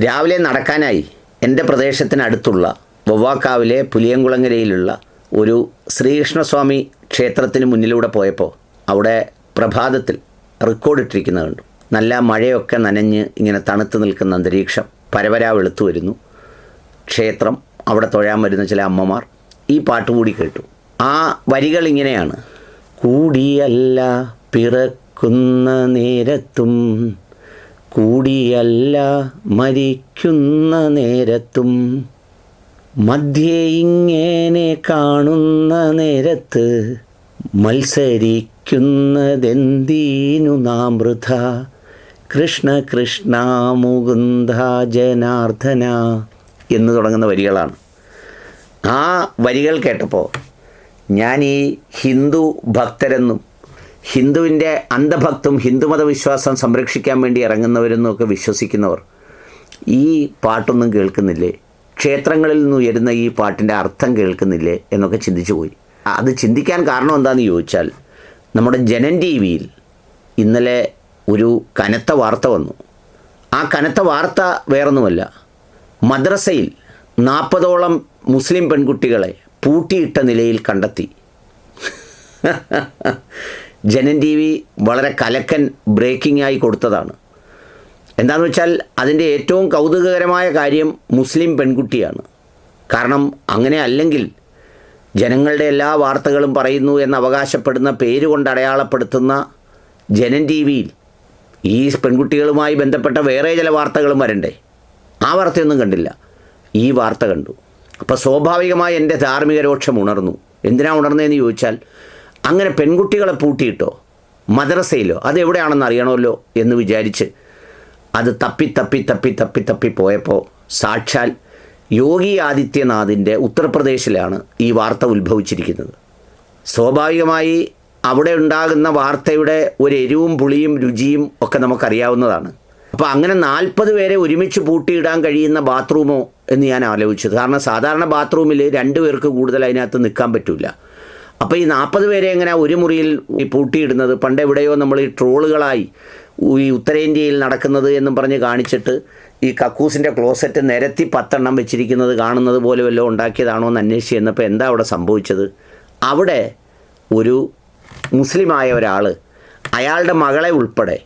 രാവിലെ നടക്കാനായി എന്റെ പ്രദേശത്തിനടുത്തുള്ള വവ്വാക്കാവിലെ പുലിയങ്കുളങ്ങരയിലുള്ള ഒരു ശ്രീകൃഷ്ണസ്വാമി ക്ഷേത്രത്തിന് മുന്നിലൂടെ പോയപ്പോൾ അവിടെ പ്രഭാതത്തിൽ റെക്കോർഡ് ഇട്ടിരിക്കുന്നത് കണ്ടു നല്ല മഴയൊക്കെ നനഞ്ഞ് ഇങ്ങനെ തണുത്ത് നിൽക്കുന്ന അന്തരീക്ഷം പരവരാ വെളുത്തു വരുന്നു. ക്ഷേത്രം അവിടെ തൊഴാൻ വരുന്ന ചില അമ്മമാർ ഈ പാട്ട് കൂടി കേട്ടു. ആ വരികൾ ഇങ്ങനെയാണ്. കൂടിയല്ല പിറക്കുന്ന നേരത്തും കൂടിയല്ല മരിക്കുന്ന നേരത്തും മധ്യേ ഇങ്ങനെ കാണുന്ന നേരത്ത് മത്സരിക്കുന്നതെന്തീനു നാം വൃഥ? കൃഷ്ണ കൃഷ്ണ മുകുന്ദ ജനാർദ്ദന എന്ന് തുടങ്ങുന്ന വരികളാണ്. ആ വരികൾ കേട്ടപ്പോൾ ഞാൻ ഈ ഹിന്ദു ഭക്തരെന്നും ഹിന്ദുവിന്റെ അന്ധഭക്തും ഹിന്ദുമത വിശ്വാസം സംരക്ഷിക്കാൻ വേണ്ടി ഇറങ്ങുന്നവരെന്നും ഒക്കെ വിശ്വസിക്കുന്നവർ ഈ പാട്ടൊന്നും കേൾക്കുന്നില്ലേ? ക്ഷേത്രങ്ങളിൽ നിന്ന് ഉയരുന്ന ഈ പാട്ടിന്റെ അർത്ഥം കേൾക്കുന്നില്ലേ? എന്നൊക്കെ ചിന്തിച്ചു പോയി. അത് ചിന്തിക്കാൻ കാരണം എന്താണെന്ന് ചോദിച്ചാൽ നമ്മുടെ ജനൻ ടി വിയിൽ ഇന്നലെ ഒരു കനത്ത വാർത്ത വന്നു. ആ കനത്ത വാർത്ത വേറൊന്നുമല്ല. മദ്രസയിൽ നാൽപ്പതോളം മുസ്ലിം പെൺകുട്ടികളെ പൂട്ടിയിട്ട നിലയിൽ കണ്ടെത്തി. ജനൻ ടി വി വളരെ കലക്കൻ ബ്രേക്കിംഗ് ആയി കൊടുത്തതാണ്. എന്താണെന്ന് വെച്ചാൽ അതിന്റെ ഏറ്റവും കൗതുകകരമായ കാര്യം മുസ്ലിം പെൺകുട്ടിയാണ്. കാരണം അങ്ങനെ അല്ലെങ്കിൽ ജനങ്ങളുടെ എല്ലാ വാർത്തകളും പറയുന്നു എന്ന് അവകാശപ്പെടുന്ന പേരുകൊണ്ട് അടയാളപ്പെടുത്തുന്ന ജനൻ ടി വിയിൽ ഈ പെൺകുട്ടികളുമായി ബന്ധപ്പെട്ട വേറെ ചില വാർത്തകളും വരണ്ടേ? ആ വാർത്തയൊന്നും കണ്ടില്ല. ഈ വാർത്ത കണ്ടു. അപ്പോൾ സ്വാഭാവികമായി എന്റെ ധാർമ്മിക രോക്ഷം ഉണർന്നു. എന്തിനാണ് ഉണർന്നതെന്ന് ചോദിച്ചാൽ അങ്ങനെ പെൺകുട്ടികളെ പൂട്ടിയിട്ടോ? മദ്രസയിലോ? അതെവിടെയാണെന്ന് അറിയണമല്ലോ എന്ന് വിചാരിച്ച് അത് തപ്പി തപ്പി തപ്പി തപ്പി തപ്പി പോയപ്പോൾ സാക്ഷാൽ യോഗി ആദിത്യനാഥിന്റെ ഉത്തർപ്രദേശിലാണ് ഈ വാർത്ത ഉത്ഭവിച്ചിരിക്കുന്നത്. സ്വാഭാവികമായി അവിടെ ഉണ്ടാകുന്ന വാർത്തയുടെ ഒരു എരിവും പുളിയും രുചിയും ഒക്കെ നമുക്കറിയാവുന്നതാണ്. അപ്പോൾ അങ്ങനെ നാൽപ്പത് പേരെ ഒരുമിച്ച് പൂട്ടിയിടാൻ കഴിയുന്ന ബാത്റൂമോ എന്ന് ഞാൻ ആലോചിച്ചത്. കാരണം സാധാരണ ബാത്റൂമിൽ രണ്ട് പേർക്ക് കൂടുതൽ അതിനകത്ത് നിൽക്കാൻ പറ്റില്ല അപ്പോൾ ഈ നാൽപ്പത് പേരെ എങ്ങനെ ഒരു മുറിയിൽ പൂട്ടിയിടുന്നത്? പണ്ട് എവിടെയോ നമ്മൾ ഈ ട്രോളുകളായി ഈ ഉത്തരേന്ത്യയിൽ നടക്കുന്നത് എന്നും പറഞ്ഞ് കാണിച്ചിട്ട് ഈ കക്കൂസിന്റെ ക്ലോസറ്റ് നിരത്തി പത്തെണ്ണം വെച്ചിരിക്കുന്നത് കാണുന്നത് പോലെ വല്ലതും ഉണ്ടാക്കിയതാണോ എന്ന് അന്വേഷിച്ച് ചെന്നപ്പോൾ എന്താ അവിടെ സംഭവിച്ചത്? അവിടെ ഒരു മുസ്ലിമായ ഒരാൾ അയാളുടെ മകളെ ഉൾപ്പെടെ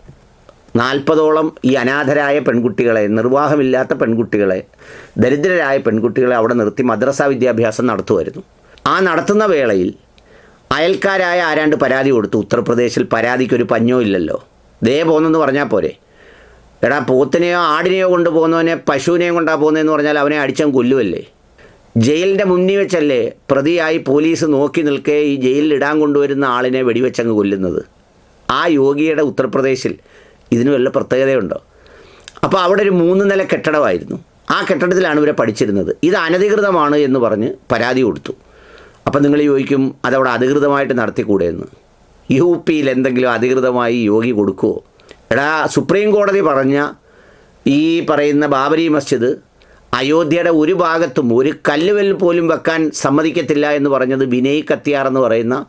നാൽപ്പതോളം ഈ അനാഥരായ പെൺകുട്ടികളെ നിർവാഹമില്ലാത്ത പെൺകുട്ടികളെ ദരിദ്രരായ പെൺകുട്ടികളെ അവിടെ നിർത്തി മദ്രസ വിദ്യാഭ്യാസം നടത്തുമായിരുന്നു. ആ നടത്തുന്ന വേളയിൽ അയൽക്കാരായ ആരാണ്ട് പരാതി കൊടുത്തു. ഉത്തർപ്രദേശിൽ പരാതിക്കൊരു പഞ്ഞോ ഇല്ലല്ലോ. ദേ പോന്നെന്ന് പറഞ്ഞാൽ പോരെ. എടാ പോത്തിനെയോ ആടിനെയോ കൊണ്ട് പോകുന്നവനെ പശുവിനെയും കൊണ്ടാണ് പോകുന്നതെന്ന് പറഞ്ഞാൽ അവനെ അടിച്ചാൽ കൊല്ലുമല്ലേ ജയിലിന്റെ മുന്നിൽ വെച്ചല്ലേ പ്രതിയായി പോലീസ് നോക്കി നിൽക്കേ ഈ ജയിലിൽ ഇടാൻ കൊണ്ടുവരുന്ന ആളിനെ വെടിവെച്ചങ്ങ് കൊല്ലുന്നത്? ആ യോഗിയുടെ ഉത്തർപ്രദേശിൽ ഇതിന് വല്ല പ്രത്യേകതയുണ്ടോ? അപ്പോൾ അവിടെ ഒരു മൂന്ന് നില കെട്ടിടമായിരുന്നു. ആ കെട്ടിടത്തിലാണ് ഇവരെ പഠിച്ചിരുന്നത്. ഇത് അനധികൃതമാണ് എന്ന് പറഞ്ഞ് പരാതി കൊടുത്തു. അപ്പം നിങ്ങൾ ചോദിക്കും അതവിടെ അധികൃതമായിട്ട് നടത്തിക്കൂടെ എന്ന് യു പിയിൽ എന്തെങ്കിലും അധികൃതമായി യോഗി കൊടുക്കുമോ എടാ സുപ്രീം കോടതി പറഞ്ഞ ഈ പറയുന്ന ബാബരി മസ്ജിദ് അയോധ്യയുടെ ഒരു ഭാഗത്തും ഒരു കല്ലുവൽ പോലും വെക്കാൻ സമ്മതിക്കത്തില്ല എന്ന് പറഞ്ഞത് വിനയ് കത്തിയാർ എന്ന് പറയുന്ന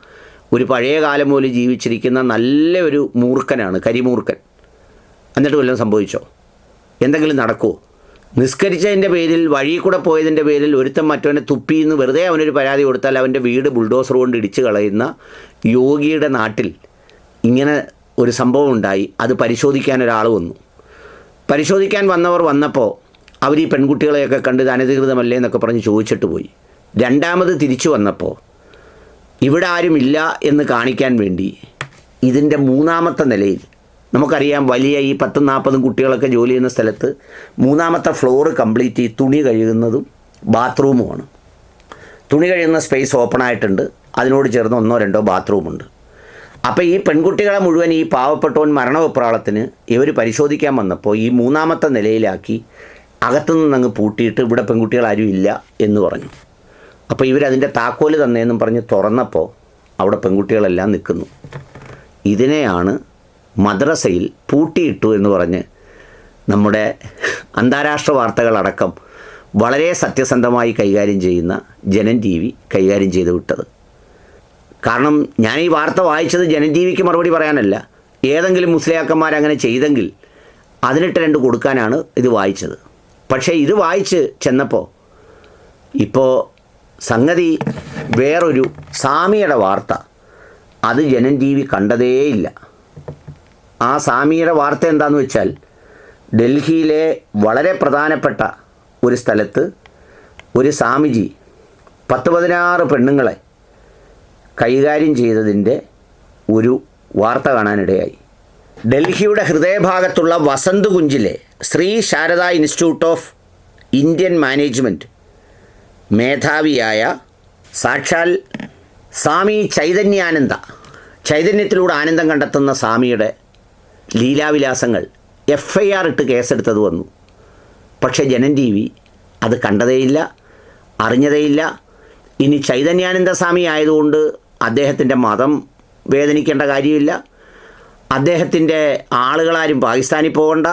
ഒരു പഴയ കാലം പോലും ജീവിച്ചിരിക്കുന്ന നല്ല ഒരു മൂർഖനാണ് കരിമൂർഖൻ. എന്നിട്ട് വല്ലതും സംഭവിച്ചോ? എന്തെങ്കിലും നടക്കുമോ നിസ്കരിച്ചതിന്റെ പേരിൽ വഴി കൂടെ പോയതിന്റെ പേരിൽ ഒരുത്തൻ മറ്റവനെ തുപ്പിന്ന് വെറുതെ അവനൊരു പരാതി കൊടുത്താൽ അവന്റെ വീട് ബുൾഡോസർ കൊണ്ട് ഇടിച്ചു കളയുന്ന യോഗിയുടെ നാട്ടിൽ ഇങ്ങനെ ഒരു സംഭവം ഉണ്ടായി. അത് പരിശോധിക്കാൻ ഒരാൾ വന്നു. പരിശോധിക്കാൻ വന്നവർ വന്നപ്പോൾ അവർ ഈ പെൺകുട്ടികളെയൊക്കെ കണ്ട് ഇത് അനധികൃതമല്ലേ എന്നൊക്കെ പറഞ്ഞ് ചോദിച്ചിട്ട് പോയി. രണ്ടാമത് തിരിച്ചു വന്നപ്പോൾ ഇവിടെ ആരുമില്ല എന്ന് കാണിക്കാൻ വേണ്ടി ഇതിന്റെ മൂന്നാമത്തെ നിലയിൽ നമുക്കറിയാം വലിയ ഈ പത്തും നാൽപ്പതും കുട്ടികളൊക്കെ ജോലി ചെയ്യുന്ന സ്ഥലത്ത് മൂന്നാമത്തെ ഫ്ലോർ കംപ്ലീറ്റ് ഈ തുണി കഴുകുന്നതും ബാത്റൂമുമാണ്. തുണി കഴുകുന്ന സ്പേസ് ഓപ്പൺ ആയിട്ടുണ്ട്. അതിനോട് ചേർന്ന് ഒന്നോ രണ്ടോ ബാത്റൂമുണ്ട്. അപ്പോൾ ഈ പെൺകുട്ടികളെ മുഴുവൻ ഈ പാവപ്പെട്ടവൻ മരണവെപ്രാളത്തിന് ഇവർ പരിശോധിക്കാൻ വന്നപ്പോൾ ഈ മൂന്നാമത്തെ നിലയിലാക്കി അകത്തു നിന്നങ്ങ് പൂട്ടിയിട്ട് ഇവിടെ പെൺകുട്ടികൾ ആരും ഇല്ല എന്ന് പറഞ്ഞു. അപ്പോൾ ഇവരതിന്റെ താക്കോൽ തന്നേന്നും പറഞ്ഞ് തുറന്നപ്പോൾ അവിടെ പെൺകുട്ടികളെല്ലാം നിൽക്കുന്നു. ഇതിനെയാണ് മദ്രസയിൽ പൂട്ടിയിട്ടു എന്ന് പറഞ്ഞ് നമ്മുടെ അന്താരാഷ്ട്ര വാർത്തകളടക്കം വളരെ സത്യസന്ധമായി കൈകാര്യം ചെയ്യുന്ന ജനൻ ടി വി കൈകാര്യം ചെയ്ത് വിട്ടത്. കാരണം ഞാൻ ഈ വാർത്ത വായിച്ചത് ജനൻ ടി വിക്ക് മറുപടി പറയാനല്ല. ഏതെങ്കിലും മുസ്ലിയാക്കന്മാർ അങ്ങനെ ചെയ്തെങ്കിൽ അതിനിട്ട് രണ്ട് കൊടുക്കാനാണ് ഇത് വായിച്ചത്. പക്ഷേ ഇത് വായിച്ച് ചെന്നപ്പോൾ ഇപ്പോൾ സംഗതി വേറൊരു സാമിയുടെ വാർത്ത. അത് ജനൻ ടി വി കണ്ടതേയില്ല. ആ സാമിയുടെ വാർത്ത എന്താണെന്ന് വെച്ചാൽ ഡൽഹിയിലെ വളരെ പ്രധാനപ്പെട്ട ഒരു സ്ഥലത്ത് ഒരു സ്വാമിജി പത്ത് പതിനാറ് പെണ്ണുങ്ങളെ കൈകാര്യം ചെയ്തതിന്റെ ഒരു വാർത്ത കാണാനിടയായി. ഡൽഹിയുടെ ഹൃദയഭാഗത്തുള്ള Vasant കുഞ്ചിലെ Shri Sharada institute of Indian management മേധാവിയായ സാക്ഷാൽ സ്വാമി ചൈതന്യാനന്ദ. ചൈതന്യത്തിലൂടെ ആനന്ദം കണ്ടെത്തുന്ന സ്വാമിയുടെ ലീലാവിലാസങ്ങൾ. എഫ് ഐ ആർ ഇട്ട് കേസെടുത്തത് വന്നു. പക്ഷെ ജനം ടി വി അത് കണ്ടതേയില്ല അറിഞ്ഞതേയില്ല. ഇനി ചൈതന്യാനന്ദ സ്വാമി ആയതുകൊണ്ട് അദ്ദേഹത്തിന്റെ മതം വേദനിക്കേണ്ട കാര്യമില്ല. അദ്ദേഹത്തിന്റെ ആളുകളാരും പാകിസ്ഥാനിൽ പോകണ്ട.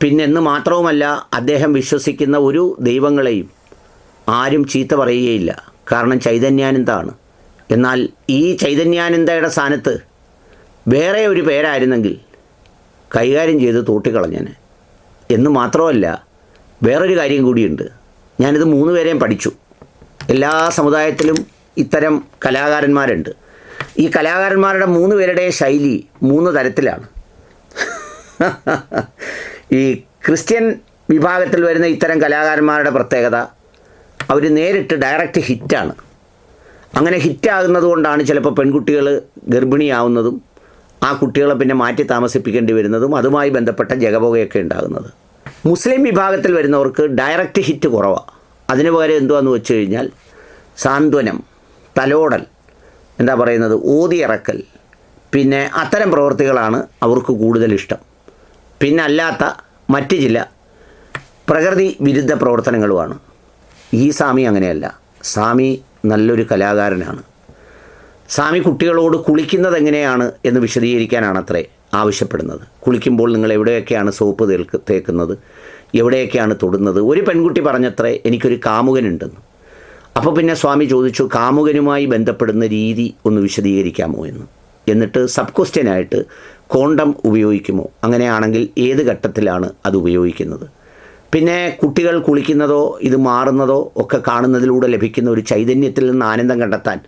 പിന്നെന്ന് മാത്രവുമല്ല അദ്ദേഹം വിശ്വസിക്കുന്ന ഒരു ദൈവങ്ങളെയും ആരും ചീത്ത പറയുകയില്ല. കാരണം ചൈതന്യാനന്ദാണ്. എന്നാൽ ഈ ചൈതന്യാനന്ദയുടെ സ്ഥാനത്ത് വേറെ ഒരു പേരായിരുന്നെങ്കിൽ കൈകാര്യം ചെയ്ത് തൂട്ടിക്കളഞ്ഞേനെ. എന്ന് മാത്രമല്ല വേറൊരു കാര്യം കൂടിയുണ്ട്. ഞാനിത് മൂന്ന് പേരെയും പഠിച്ചു. എല്ലാ സമുദായത്തിലും ഇത്തരം കലാകാരന്മാരുണ്ട്. ഈ കലാകാരന്മാരുടെ മൂന്ന് പേരുടെ ശൈലി മൂന്ന് തരത്തിലാണ്. ഈ ക്രിസ്ത്യൻ വിഭാഗത്തിൽ വരുന്ന ഇത്തരം കലാകാരന്മാരുടെ പ്രത്യേകത അവർ നേരിട്ട് ഡയറക്റ്റ് ഹിറ്റാണ്. അങ്ങനെ ഹിറ്റാകുന്നത് കൊണ്ടാണ് ചിലപ്പോൾ പെൺകുട്ടികൾ ഗർഭിണിയാവുന്നതും ആ കുട്ടികളെ പിന്നെ മാറ്റി താമസിപ്പിക്കേണ്ടി വരുന്നതും അതുമായി ബന്ധപ്പെട്ട ജഗബോഗയൊക്കെ ഉണ്ടാകുന്നത്. മുസ്ലിം വിഭാഗത്തിൽ വരുന്നവർക്ക് ഡയറക്റ്റ് ഹിറ്റ് കുറവാണ് അതിന് പകരം എന്തുവാന്ന് വെച്ച് കഴിഞ്ഞാൽ സാന്ത്വനം തലോടൽ എന്താ പറയുന്നത് ഓതിയിറക്കൽ പിന്നെ അത്തരം പ്രവൃത്തികളാണ് അവർക്ക് കൂടുതൽ ഇഷ്ടം. പിന്നെ അല്ലാത്ത മറ്റ് ചില പ്രകൃതി വിരുദ്ധ പ്രവർത്തനങ്ങളുമാണ്. ഈ സ്വാമി അങ്ങനെയല്ല. സ്വാമി നല്ലൊരു കലാകാരനാണ്. സ്വാമി കുട്ടികളോട് കുളിക്കുന്നത് എങ്ങനെയാണ് എന്ന് വിശദീകരിക്കാനാണ് അത്രേ ആവശ്യപ്പെടുന്നത്. കുളിക്കുമ്പോൾ നിങ്ങൾ എവിടെയൊക്കെയാണ് സോപ്പ് തേൽക്ക് തേക്കുന്നത്? എവിടെയൊക്കെയാണ് തൊടുന്നത്? ഒരു പെൺകുട്ടി പറഞ്ഞത്രേ എനിക്കൊരു കാമുകനുണ്ടെന്ന്. അപ്പോൾ പിന്നെ സ്വാമി ചോദിച്ചു കാമുകനുമായി ബന്ധപ്പെടുന്ന രീതി ഒന്ന് വിശദീകരിക്കാമോ എന്ന്. എന്നിട്ട് സബ് ക്വസ്റ്റ്യനായിട്ട് കോണ്ടം ഉപയോഗിക്കുമോ? അങ്ങനെയാണെങ്കിൽ ഏത് ഘട്ടത്തിലാണ് അത് ഉപയോഗിക്കുന്നത്? പിന്നെ കുട്ടികൾ കുളിക്കുന്നതോ ഇത് മാറുന്നതോ ഒക്കെ കാണുന്നതിലൂടെ ലഭിക്കുന്ന ഒരു ചൈതന്യത്തിൽ നിന്ന് ആനന്ദം കണ്ടെത്താൻ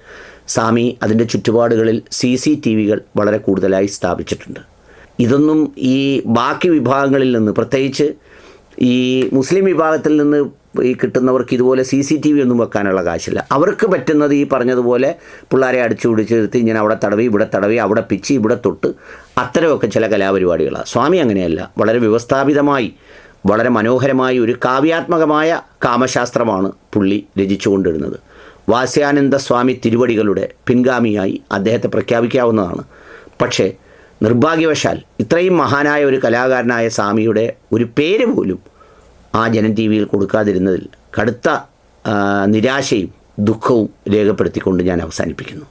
സ്വാമി അതിന്റെ ചുറ്റുപാടുകളിൽ സി സി ടി വികൾ വളരെ കൂടുതലായി സ്ഥാപിച്ചിട്ടുണ്ട്. ഇതൊന്നും ഈ ബാക്കി വിഭാഗങ്ങളിൽ നിന്ന് പ്രത്യേകിച്ച് ഈ മുസ്ലിം വിഭാഗത്തിൽ നിന്ന് ഈ കിട്ടുന്നവർക്ക് ഇതുപോലെ സി സി ടി വി ഒന്നും വെക്കാനുള്ള കാശില്ല. അവർക്ക് പറ്റുന്നത് ഈ പറഞ്ഞതുപോലെ പിള്ളേരെ അടിച്ചു പിടിച്ച് നിർത്തി ഇങ്ങനെ അവിടെ തടവി ഇവിടെ തടവി അവിടെ പിച്ച് ഇവിടെ തൊട്ട് അത്തരമൊക്കെ ചില കലാപരിപാടികളാണ് സ്വാമി അങ്ങനെയല്ല. വളരെ വ്യവസ്ഥാപിതമായി വളരെ മനോഹരമായി ഒരു കാവ്യാത്മകമായ കാമശാസ്ത്രമാണ് പുള്ളി രചിച്ചുകൊണ്ടിരുന്നത്. വാസ്യാനന്ദ സ്വാമി തിരുവടികളുടെ പിൻഗാമിയായി അദ്ദേഹത്തെ പ്രഖ്യാപിക്കാവുന്നതാണ്. പക്ഷേ നിർഭാഗ്യവശാൽ ഇത്രയും മഹാനായ ഒരു കലാകാരനായ സ്വാമിയുടെ ഒരു പേര് പോലും ആ ജനം ടി വിയിൽ കൊടുക്കാതിരുന്നതിൽ കടുത്ത നിരാശയും ദുഃഖവും രേഖപ്പെടുത്തിക്കൊണ്ട് ഞാൻ അവസാനിപ്പിക്കുന്നു.